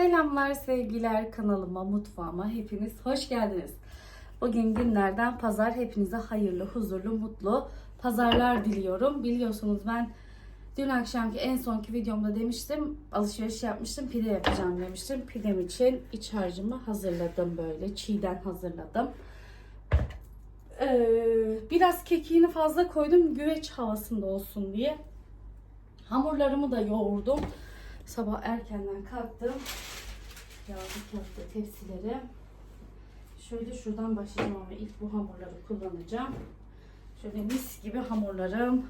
Selamlar sevgiler kanalıma, mutfağıma hepiniz hoş geldiniz. Bugün günlerden pazar hepinize hayırlı, huzurlu, mutlu pazarlar diliyorum. Biliyorsunuz ben dün akşamki en sonki videomda demiştim alışveriş yapmıştım pide yapacağım demiştim. Pidem için iç harcımı hazırladım böyle çiğden hazırladım. Ee, biraz kekiğini fazla koydum güveç havasında olsun diye. Hamurlarımı da yoğurdum. Sabah erkenden kalktım. Yağlı kağıtlı tepsileri. Şöyle şuradan başlayacağım ama ilk bu hamurları kullanacağım. Şöyle mis gibi hamurlarım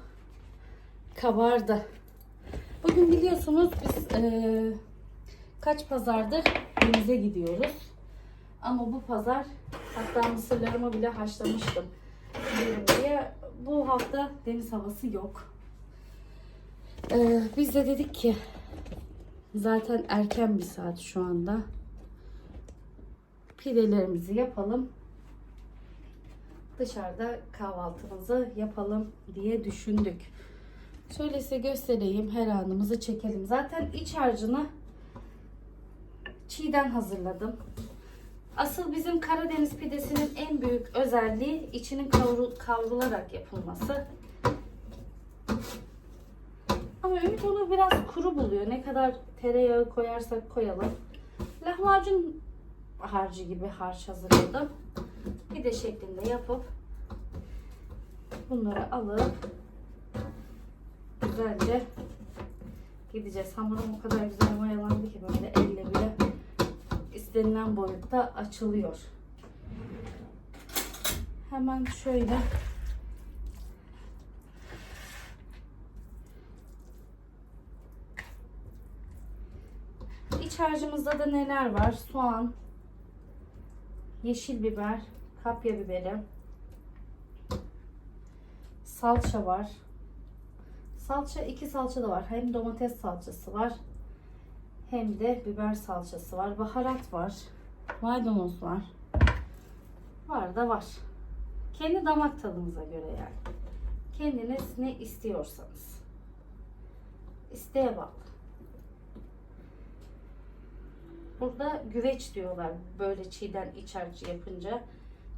kabardı. Bugün biliyorsunuz biz eee, kaç pazardır denize gidiyoruz. Ama bu pazar hatta mısırlarımı bile haşlamıştım. Diye. Bu hafta deniz havası yok. Ee, biz de dedik ki zaten erken bir saat şu anda. Pidelerimizi yapalım. Dışarıda kahvaltımızı yapalım diye düşündük. Şöyle size göstereyim. Her anımızı çekelim. Zaten iç harcını çiğden hazırladım. Asıl bizim Karadeniz pidesinin en büyük özelliği içinin kavru- kavrularak yapılması. Ama Ümit onu biraz kuru buluyor. Ne kadar tereyağı koyarsak koyalım. Lahmacun harcı gibi harç hazırladım. Pide şeklinde yapıp bunları alıp güzelce gideceğiz. Hamurum o kadar güzel mayalandı ki böyle elle bile istenilen boyutta açılıyor. Hemen şöyle İç harcımızda da neler var? Soğan, yeşil biber, kapya biberi, salça var. Salça iki salça da var. Hem domates salçası var. Hem de biber salçası var. Baharat var. Maydanoz var. Var da var. Kendi damak tadınıza göre yani. Kendiniz ne istiyorsanız. İsteğe bağlı. Burada güveç diyorlar böyle çiğden iç harcı yapınca.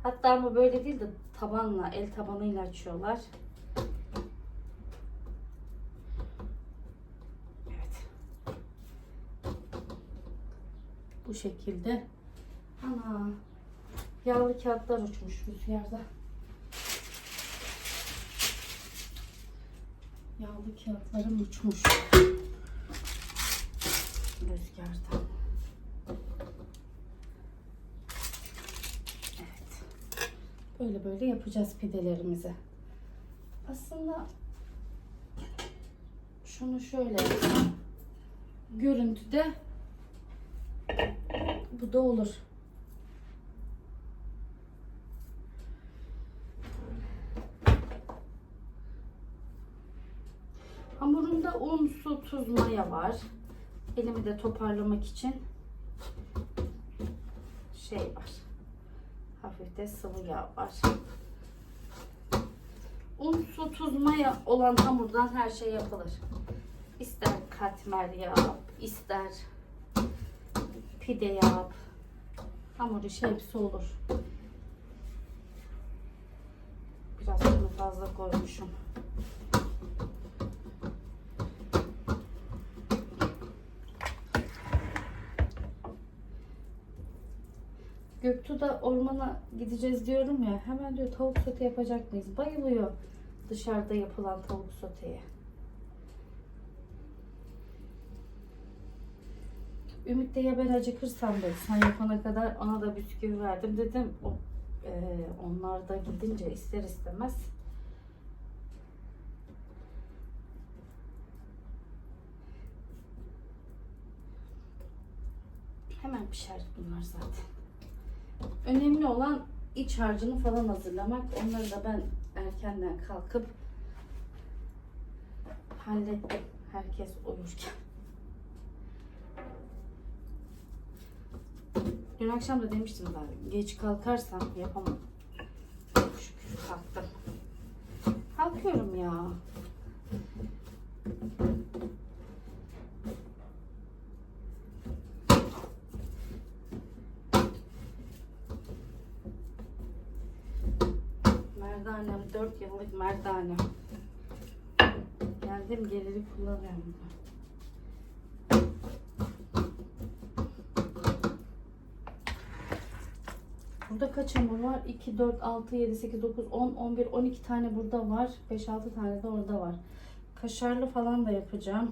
Hatta ama böyle değil de tabanla, el tabanıyla açıyorlar. Evet. Bu şekilde. Ana. Yağlı kağıtlar uçmuş rüzgarda. Yağlı kağıtlarım uçmuş. Rüzgarda. Evet. Böyle böyle yapacağız pidelerimizi. Aslında şunu şöyle görüntüde bu da olur. Hamurumda un, su, tuz, maya var. Elimi de toparlamak için şey var. Hafif de sıvı yağ var. Un, su, tuz, maya olan hamurdan her şey yapılır. İster katmer yap, ister pide yap. Hamur işi hepsi olur. Biraz bunu fazla koymuşum. Göktuğ'da ormana gideceğiz diyorum ya. Hemen diyor tavuk sote yapacak mıyız? Bayılıyor dışarıda yapılan tavuk soteye. Ümit de ya ben acıkırsam dedi. Sen yapana kadar ona da bisküvi verdim dedim. O, e, onlar da gidince ister istemez hemen pişer bunlar zaten. Önemli olan iç harcını falan hazırlamak. Onları da ben erkenden kalkıp hallettim. Herkes uyurken. Dün akşam da demiştim ben geç kalkarsam yapamam. Çok şükür kalktım. Kalkıyorum ya. 4 yıllık merdanem. Geldim geliri kullanıyorum. Burada kaç hamur var? 2, 4, 6, 7, 8, 9, 10, 11, 12 tane burada var. 5, 6 tane de orada var. Kaşarlı falan da yapacağım.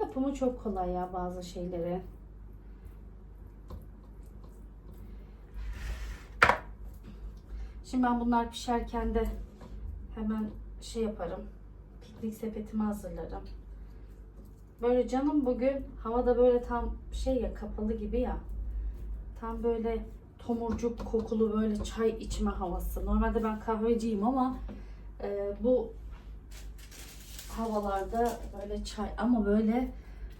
Yapımı çok kolay ya bazı şeyleri. Şimdi ben bunlar pişerken de hemen şey yaparım. Piknik sepetimi hazırlarım. Böyle canım bugün havada böyle tam şey ya kapalı gibi ya. Tam böyle tomurcuk kokulu böyle çay içme havası. Normalde ben kahveciyim ama e, bu havalarda böyle çay ama böyle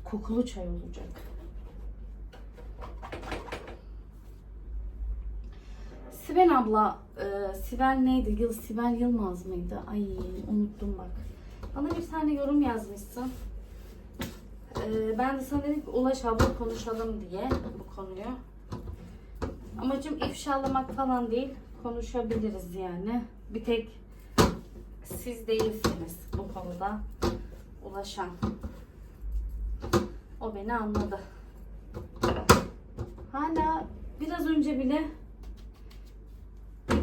kokulu çay olacak. Sibel abla, e, Sibel neydi? Yıl Sibel Yılmaz mıydı? Ay unuttum bak. Bana bir tane yorum yazmışsın. E, ben de sana dedim Ulaş abla konuşalım diye bu konuyu. Amacım ifşalamak falan değil. Konuşabiliriz yani. Bir tek siz değilsiniz bu konuda ulaşan. O beni anladı. Hala biraz önce bile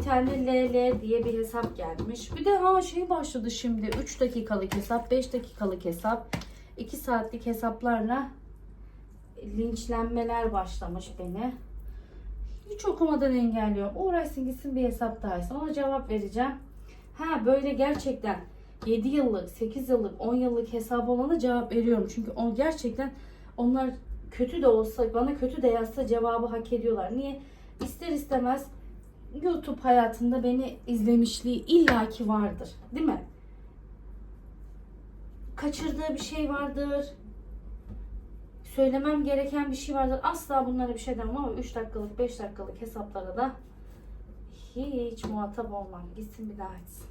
bir tane LL diye bir hesap gelmiş. Bir de ha şey başladı şimdi 3 dakikalık hesap, 5 dakikalık hesap, 2 saatlik hesaplarla linçlenmeler başlamış beni. Hiç okumadan engelliyorum. Uğraşsın gitsin bir hesap daha açsın. Ona cevap vereceğim. Ha böyle gerçekten 7 yıllık, 8 yıllık, 10 yıllık hesap olana cevap veriyorum. Çünkü o gerçekten onlar kötü de olsa, bana kötü de yazsa cevabı hak ediyorlar. Niye? İster istemez YouTube hayatında beni izlemişliği illaki vardır. Değil mi? Kaçırdığı bir şey vardır. Söylemem gereken bir şey vardır. Asla bunlara bir şey demem ama 3 dakikalık, 5 dakikalık hesaplara da hiç muhatap olmam. Gitsin bir daha etsin.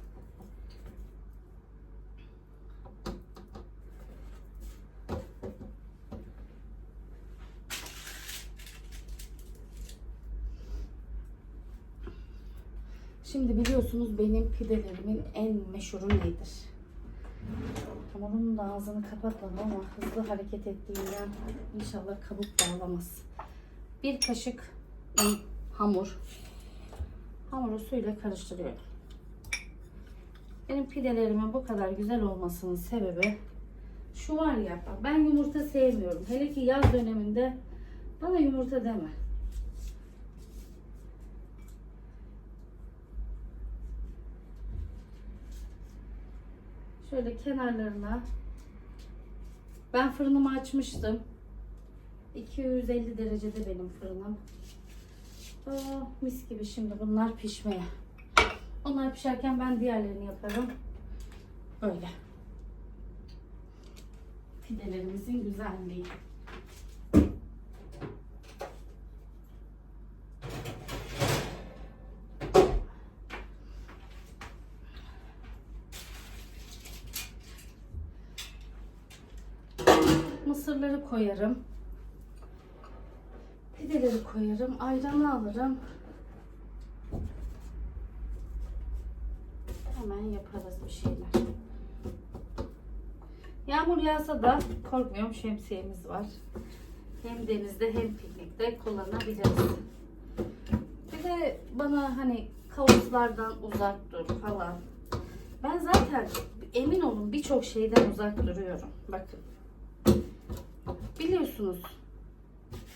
Şimdi biliyorsunuz benim pidelerimin en meşhuru nedir? Hamurun da ağzını kapatmadım ama hızlı hareket ettiğinden inşallah kabuk bağlamaz. Bir kaşık un, hamur. Hamuru suyla karıştırıyorum. Benim pidelerimin bu kadar güzel olmasının sebebi şu var ya ben yumurta sevmiyorum. Hele ki yaz döneminde bana yumurta deme. Şöyle kenarlarına ben fırınımı açmıştım. 250 derecede benim fırınım. Aa, mis gibi şimdi bunlar pişmeye. Onlar pişerken ben diğerlerini yaparım. Böyle. Pidelerimizin güzelliği. Koyarım. Pideleri koyarım. Ayranı alırım. Hemen yaparız bir şeyler. Yağmur yağsa da korkmuyorum şemsiyemiz var. Hem denizde hem piknikte kullanabiliriz. Bir de bana hani kavuzlardan uzak dur falan. Ben zaten emin olun birçok şeyden uzak duruyorum. Bakın. Biliyorsunuz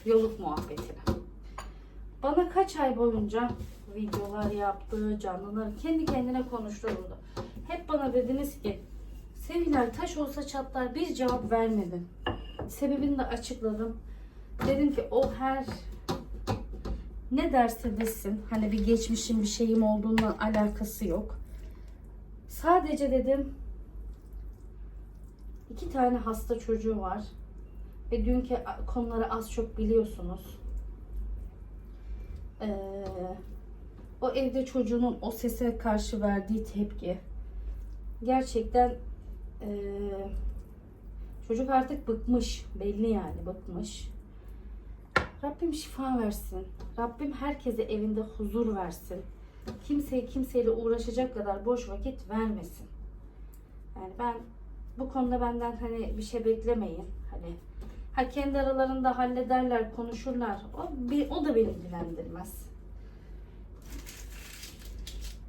yoluk muhabbetini. Bana kaç ay boyunca videolar yaptı, canlılar kendi kendine konuşturdu. Hep bana dediniz ki Sevilay taş olsa çatlar bir cevap vermedin. Sebebini de açıkladım. Dedim ki o her ne derse desin hani bir geçmişim bir şeyim olduğundan alakası yok. Sadece dedim iki tane hasta çocuğu var. Ve dünkü konuları az çok biliyorsunuz. Ee, o evde çocuğunun o sese karşı verdiği tepki gerçekten ee, çocuk artık bıkmış belli yani bıkmış. Rabbim şifa versin. Rabbim herkese evinde huzur versin. Kimseye kimseyle uğraşacak kadar boş vakit vermesin. Yani ben bu konuda benden hani bir şey beklemeyin. Hani ha kendi aralarında hallederler, konuşurlar. O, o da beni ilgilendirmez.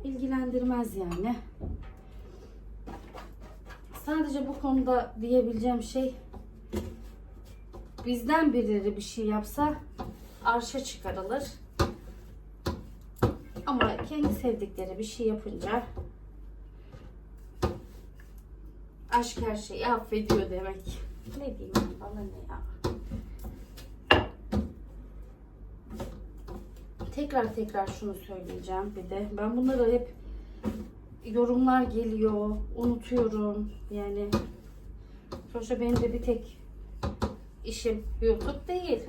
İlgilendirmez yani. Sadece bu konuda diyebileceğim şey bizden birileri bir şey yapsa arşa çıkarılır. Ama kendi sevdikleri bir şey yapınca aşk her şeyi affediyor demek. Ne diyeyim bana ne ya. Tekrar tekrar şunu söyleyeceğim bir de. Ben bunları hep yorumlar geliyor, unutuyorum. Yani sonuçta benim de bir tek işim YouTube değil.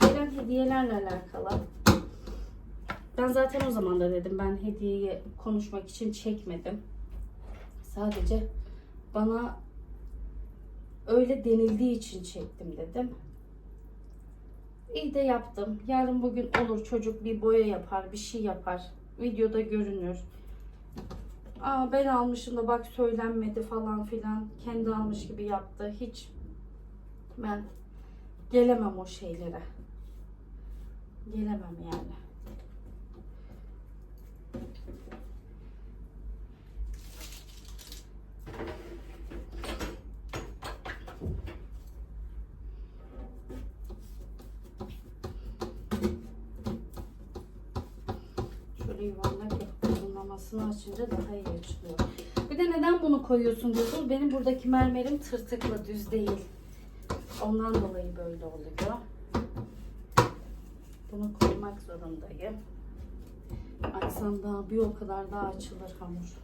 Gelen hediyelerle alakalı. Ben zaten o zaman da dedim ben hediyeyi konuşmak için çekmedim. Sadece bana öyle denildiği için çektim dedim. İyi de yaptım. Yarın bugün olur çocuk bir boya yapar, bir şey yapar. Videoda görünür. Aa ben almışım da bak söylenmedi falan filan. Kendi almış gibi yaptı. Hiç ben gelemem o şeylere. Gelemem yani. Şöyle yuvarlak yapıp açınca daha iyi açılıyor. Bir de neden bunu koyuyorsun diyorsunuz. Benim buradaki mermerim tırtıklı, düz değil. Ondan dolayı böyle oluyor. Bunu koymak zorundayım. Açsam daha bir o kadar daha açılır hamur.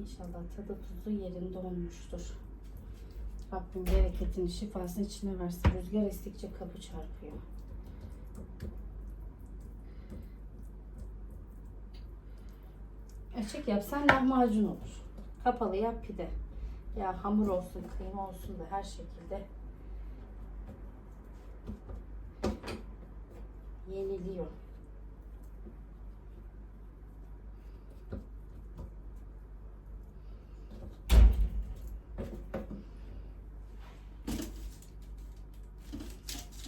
İnşallah tadı tuzu yerinde olmuştur. Rabbim bereketini, şifasını içine versin. Rüzgar estikçe kapı çarpıyor. Açık yapsan lahmacun olur. Kapalı yap pide. Ya hamur olsun, kıyma olsun da her şekilde yeniliyor.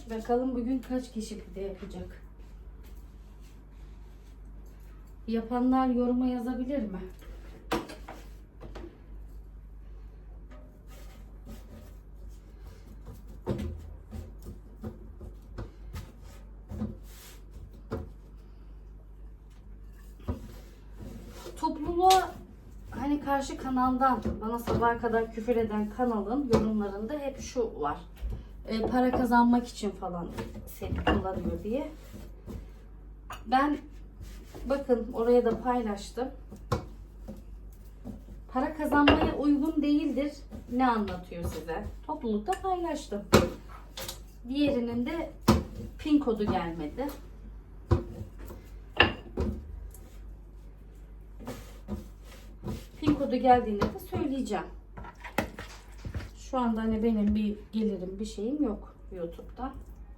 Bakalım bugün kaç kişi pide yapacak? Yapanlar yoruma yazabilir mi? Topluluğa hani karşı kanaldan bana sabaha kadar küfür eden kanalın yorumlarında hep şu var. E, para kazanmak için falan seni kullanıyor diye. Ben bakın oraya da paylaştım. Para kazanmaya uygun değildir. Ne anlatıyor size? Toplulukta paylaştım. Diğerinin de pin kodu gelmedi. Pin kodu geldiğinde de söyleyeceğim. Şu anda hani benim bir gelirim bir şeyim yok YouTube'da.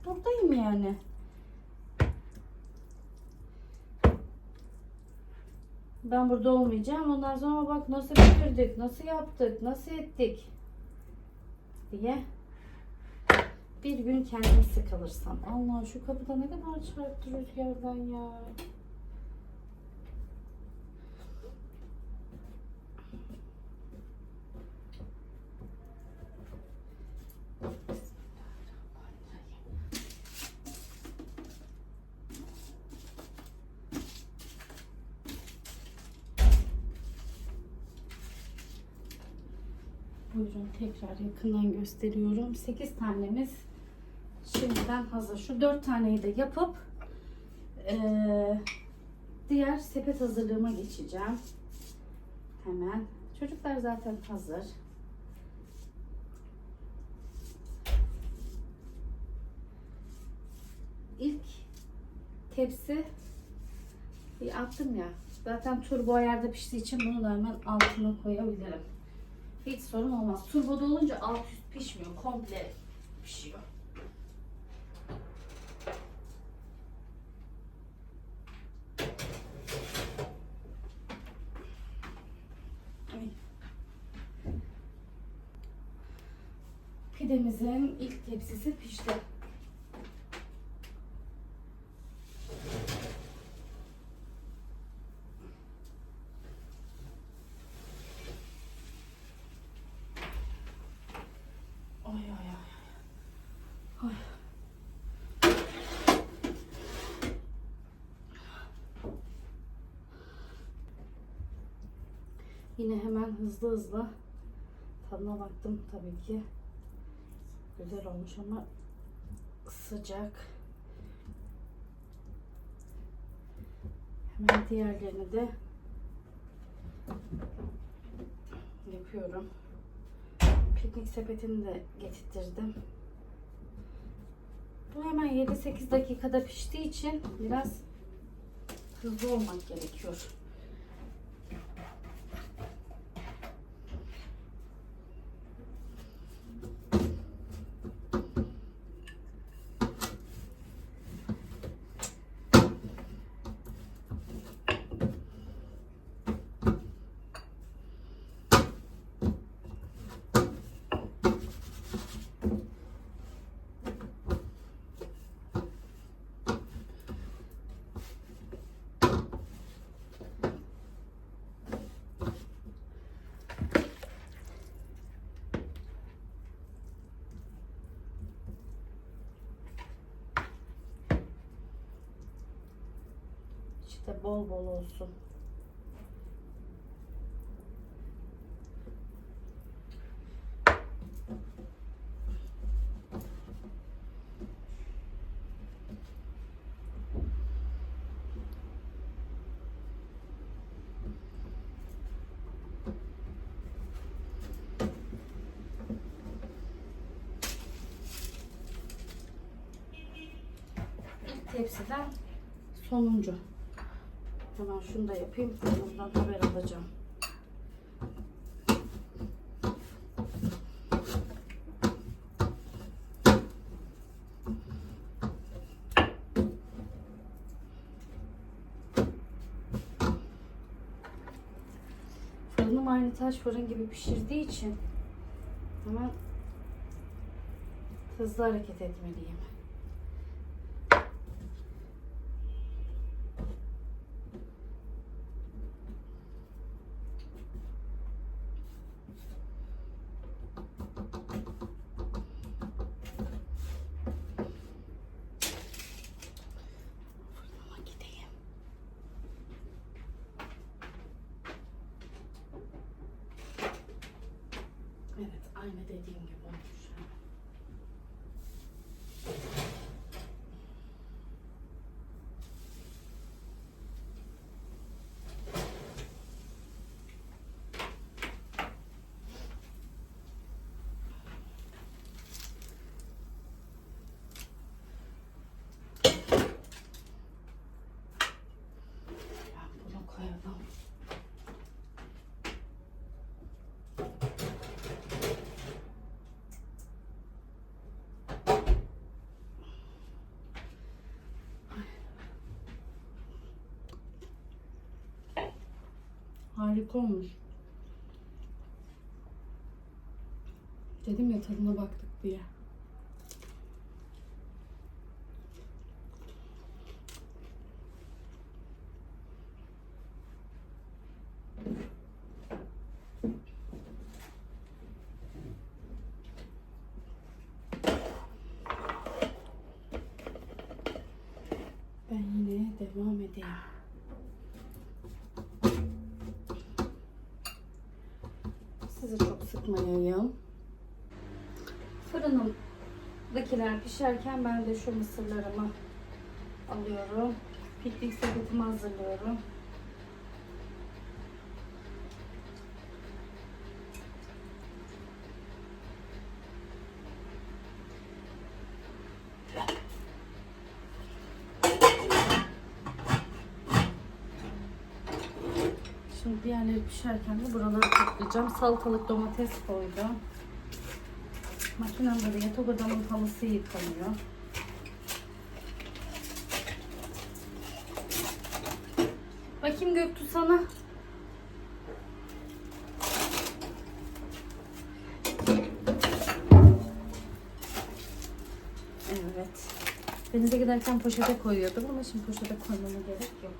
Buradayım yani. Ben burada olmayacağım. Ondan sonra bak nasıl bitirdik, nasıl yaptık, nasıl ettik diye bir gün kendim sıkılırsam. Allah şu kapıda ne kadar çarptı rüzgardan ya. Buyurun tekrar yakından gösteriyorum. 8 tanemiz şimdiden hazır. Şu 4 taneyi de yapıp eee, diğer sepet hazırlığıma geçeceğim. Hemen. Çocuklar zaten hazır. İlk tepsi attım ya. Zaten turbo ayarda piştiği için bunu da hemen altına koyabilirim. Hiç sorun olmaz. Turboda olunca alt üst pişmiyor. Komple pişiyor. Pidemizin ilk tepsisi pişti. Ay ay ay. Ay. Yine hemen hızlı hızlı tadına baktım tabii ki. Güzel olmuş ama sıcak. Hemen diğerlerini de yapıyorum. Piknik sepetini de getirttirdim. Bu hemen 7-8 dakikada piştiği için biraz hızlı olmak gerekiyor. Bol bol olsun. Tepsiden sonuncu. Hemen şunu da yapayım. Bundan haber alacağım. Fırınım aynı taş fırın gibi pişirdiği için hemen hızlı hareket etmeliyim. Fırınıma gideyim. Evet, aynı dediğim gibi olmuş. Ben bunu koyalım. Harika olmuş. Dedim ya tadına baktık diye. Pişerken ben de şu mısırlarımı alıyorum. Piknik sepetimi hazırlıyorum. Şimdi diğerleri pişerken de buraları toplayacağım. Salatalık domates koydum. Makinemde de yatak odamın halısı yıkanıyor. Bakayım Göktuğ sana. Evet. Denize giderken poşete koyuyordum ama şimdi poşete koymama gerek yok.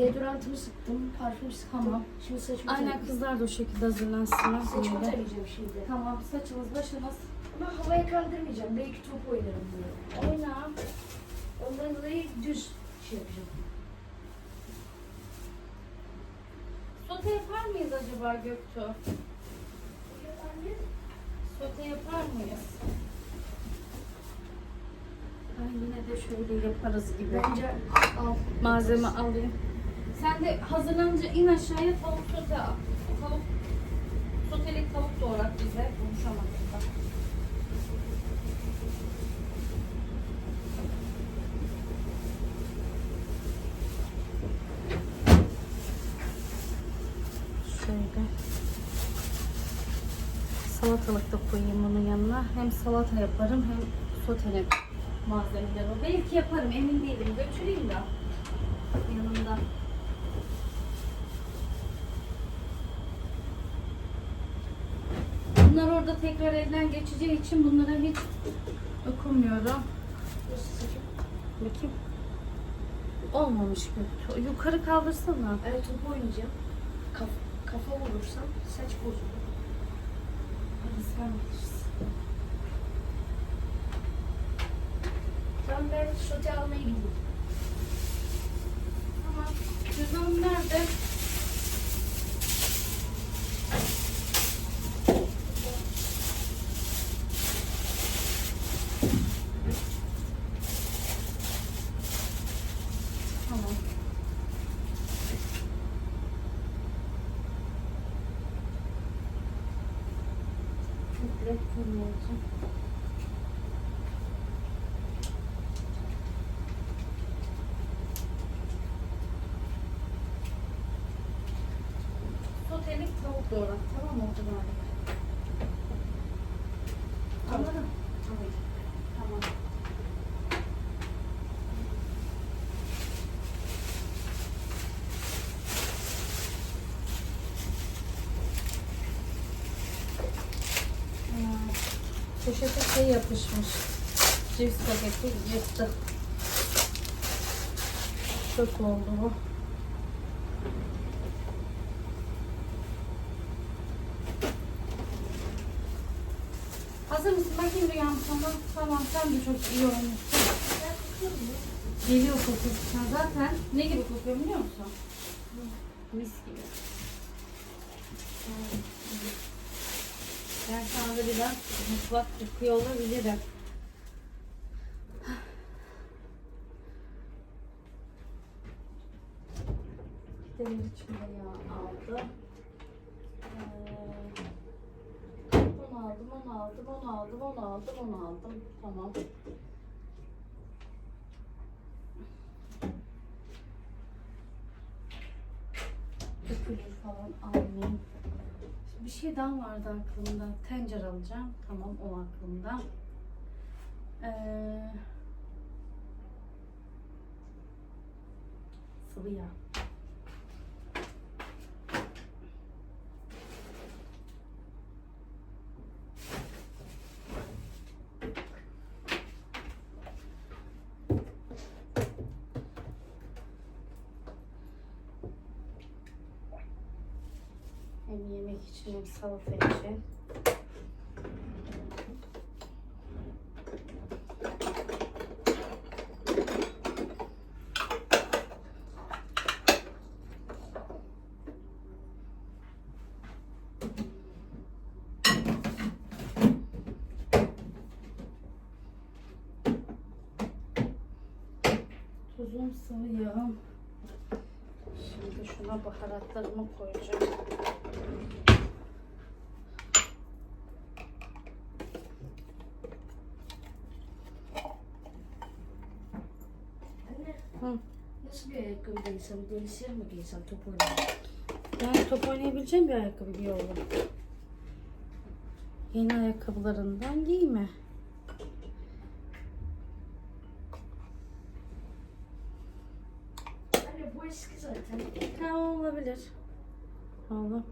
Deodorantımı sıktım, parfüm sıktım. Tamam. Şimdi saçımı Aynen tarayacağım. kızlar da o şekilde hazırlansınlar. Saçımı Böyle. tarayacağım şimdi. Tamam saçınız başınız. Ama havaya kaldırmayacağım. Belki top oynarım diye. Oyna. Ondan dolayı düz şey yapacağım. Sote yapar mıyız acaba Göktuğ? Sote yapar mıyız? Ben yine de şöyle yaparız gibi. Bence al. Malzeme alayım. Sen de hazırlanınca in aşağıya tavuk sote al. Tavuk, sotelik tavuk doğrat bize. Konuşamadım bak. Şöyle. Salatalık da koyayım bunun yanına. Hem salata yaparım hem sotele malzemeler o. Belki yaparım emin değilim. Götüreyim de yanımda. Bunlar orada tekrar elden geçeceği için bunlara hiç dokunmuyorum. Bakayım. Olmamış Göktuğ. Yukarı kaldırsana. Evet top oynayacağım. Kaf, kafa vurursam saç bozulur. Hadi sen bilirsin. Tamam ben sote almaya gideyim. Tamam. Cüzdanım nerede? Sotelik tavuk doğrat. Tamam mı? Oldu bari. Anladın? Tamam. Tamam. Ya, Poşete şey yapışmış. Cips paketi yırttı. Çok oldu bu. Hazır mısın? Bakayım rüyam sana. Tamam sen de çok iyi ya. Geliyor kokusu. Sen zaten ne gibi kokuyor biliyor musun? Mis gibi. Ben sana da biraz mutfak kokuyor olabilirim. Bir de içinde yağ aldım. Ee, onu aldım, onu aldım, onu aldım, onu aldım, onu aldım. Tamam. Dökülür falan almayayım. Bir şey daha vardı aklımda. Tencere alacağım. Tamam o aklımda. Ee, sıvı yağ. Hem hem salata için. Tuzum, sıvı yağım. Şimdi şuna baharatlarımı koyacağım. Anne Hı. nasıl ayakkabı giysem, gelişir mi giysem top oynayayım? Yani top oynayabileceğin bir ayakkabı giy oğlum. Yeni ayakkabılarından giyme. Anne bu eski zaten. Ha olabilir. Oğlum.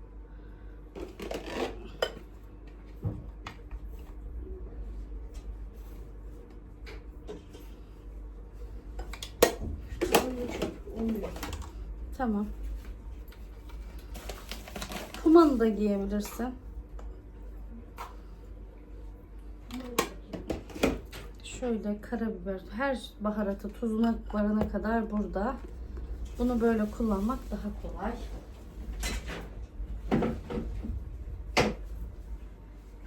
Tamam. Pumanı da giyebilirsin. Şöyle karabiber, her baharatı tuzuna varana kadar burada. Bunu böyle kullanmak daha kolay.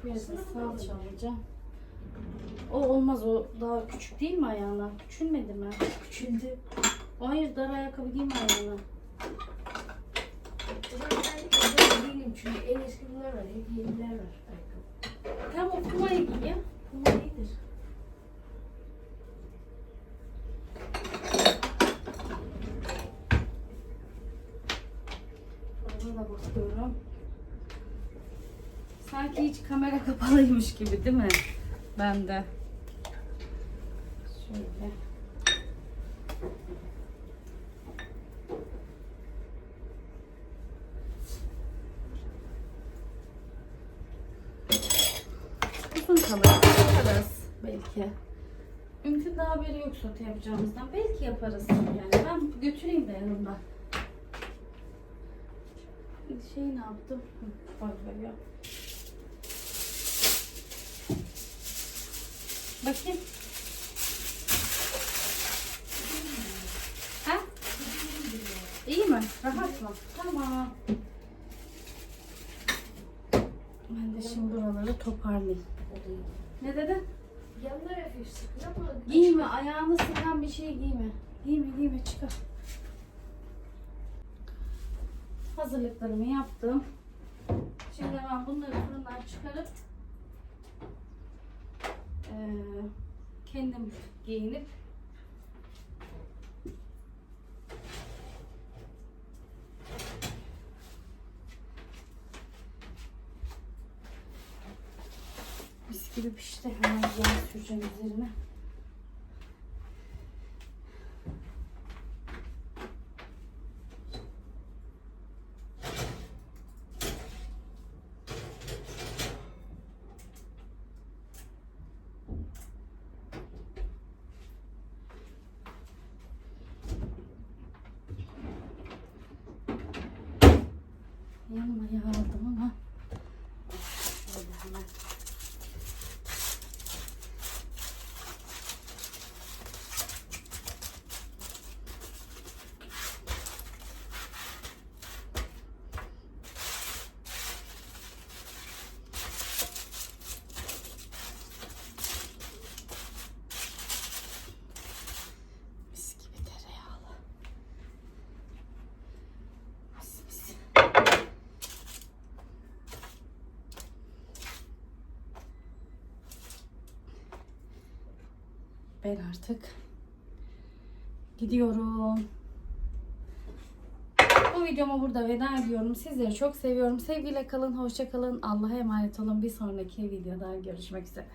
Biraz salça alacağım. O olmaz o daha küçük değil mi ayağına? Küçülmedi mi? Küçüldü. Hayır dar ayakkabı giyme ayağına. Değilim çünkü en eski bunlar var. Hep yeniler var. Ayakkabı. Tamam o bakıyorum. Sanki hiç kamera kapalıymış gibi değil mi? Ben de. Şöyle. Uzun kalır. Yaparız belki. Ümit'in daha sote yapacağımızdan. Belki yaparız yani. Ben götüreyim de yanımda. Şey ne yaptım? Böyle. Bakayım. Ha? İyi mi? Rahat mı? Tamam. Ben de şimdi buraları toparlayayım. Ne dedin? Yanlar hafif sıkı ama Giyme, ayağını sıkan bir şey giyme. Giyme, giyme, çıkar. Hazırlıklarımı yaptım. Şimdi ben bunları fırından çıkarıp eee, kendim giyinip mis gibi pişti. Hemen yağ süreceğim üzerine. Yanıma yağ aldım ama şöyle hemen Mis gibi tereyağlı. Mis mis. Ben artık gidiyorum. Bu videomu burada veda ediyorum. Sizleri çok seviyorum. Sevgiyle kalın, hoşça kalın. Allah'a emanet olun. Bir sonraki videoda görüşmek üzere.